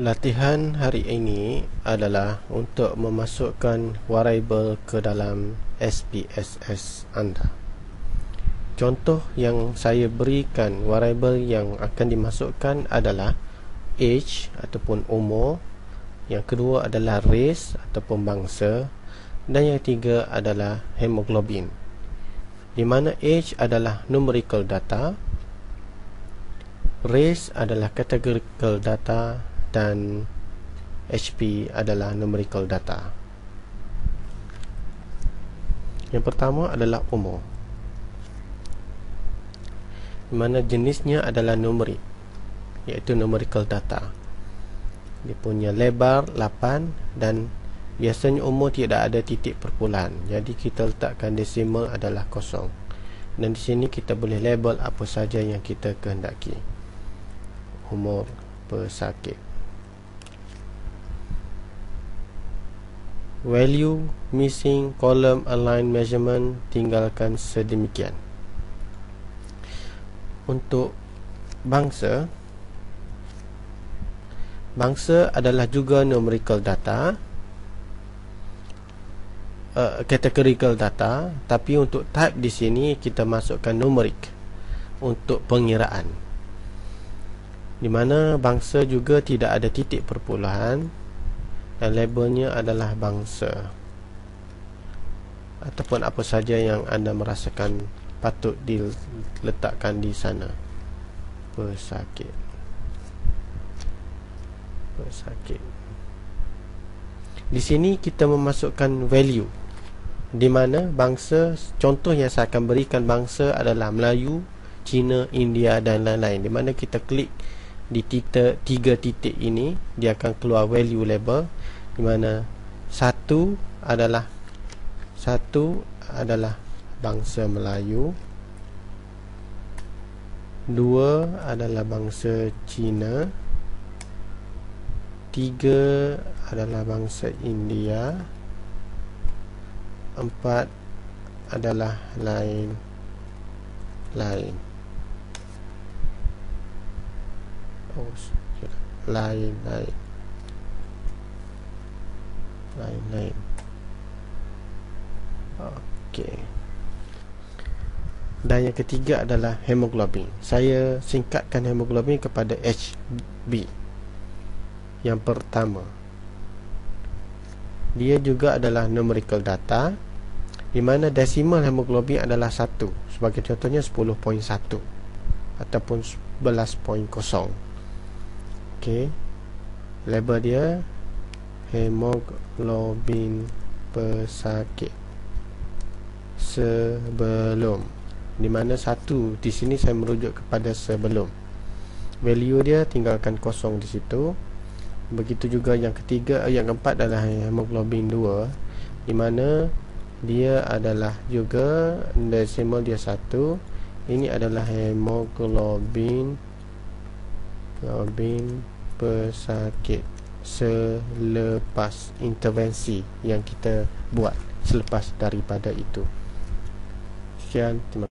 Latihan hari ini adalah untuk memasukkan variable ke dalam SPSS anda. Contoh yang saya berikan variable yang akan dimasukkan adalah age ataupun umur, yang kedua adalah race ataupun bangsa dan yang ketiga adalah hemoglobin. Di mana age adalah numerical data, race adalah categorical data dan HP adalah numerical data. Yang pertama adalah umur. Di mana jenisnya adalah numerik iaitu numerical data. Dia punya lebar 8 dan biasanya umur tidak ada titik perpuluhan. Jadi kita letakkan desimal adalah kosong. Dan di sini kita boleh label apa saja yang kita kehendaki. Umur pesakit. Value missing column align measurement tinggalkan sedemikian. Untuk bangsa bangsa adalah juga numerical data uh, categorical data tapi untuk type di sini kita masukkan numeric untuk pengiraan. Di mana bangsa juga tidak ada titik perpuluhan dan labelnya adalah bangsa. Ataupun apa saja yang anda merasakan patut diletakkan di sana. Pesakit. Pesakit. Di sini kita memasukkan value. Di mana bangsa contoh yang saya akan berikan bangsa adalah Melayu, Cina, India dan lain-lain. Di mana kita klik di titik, tiga titik ini dia akan keluar value label di mana satu adalah satu adalah bangsa Melayu dua adalah bangsa Cina tiga adalah bangsa India empat adalah lain lain oh lain lain. Lain-lain Okey. Dan yang ketiga adalah hemoglobin. Saya singkatkan hemoglobin kepada HB Yang pertama. Dia juga adalah numerical data di mana desimal hemoglobin adalah 1 Sebagai contohnya 10.1 Ataupun 11.0 Okey. Label dia hemoglobin pesakit. Sebelum. Di mana satu di sini saya merujuk kepada sebelum. Value dia tinggalkan kosong di situ. Begitu juga yang ketiga yang keempat adalah hemoglobin 2 di mana dia adalah juga desimal dia satu. Ini adalah hemoglobin hemoglobin pesakit selepas intervensi yang kita buat selepas daripada itu. Sekian, terima kasih.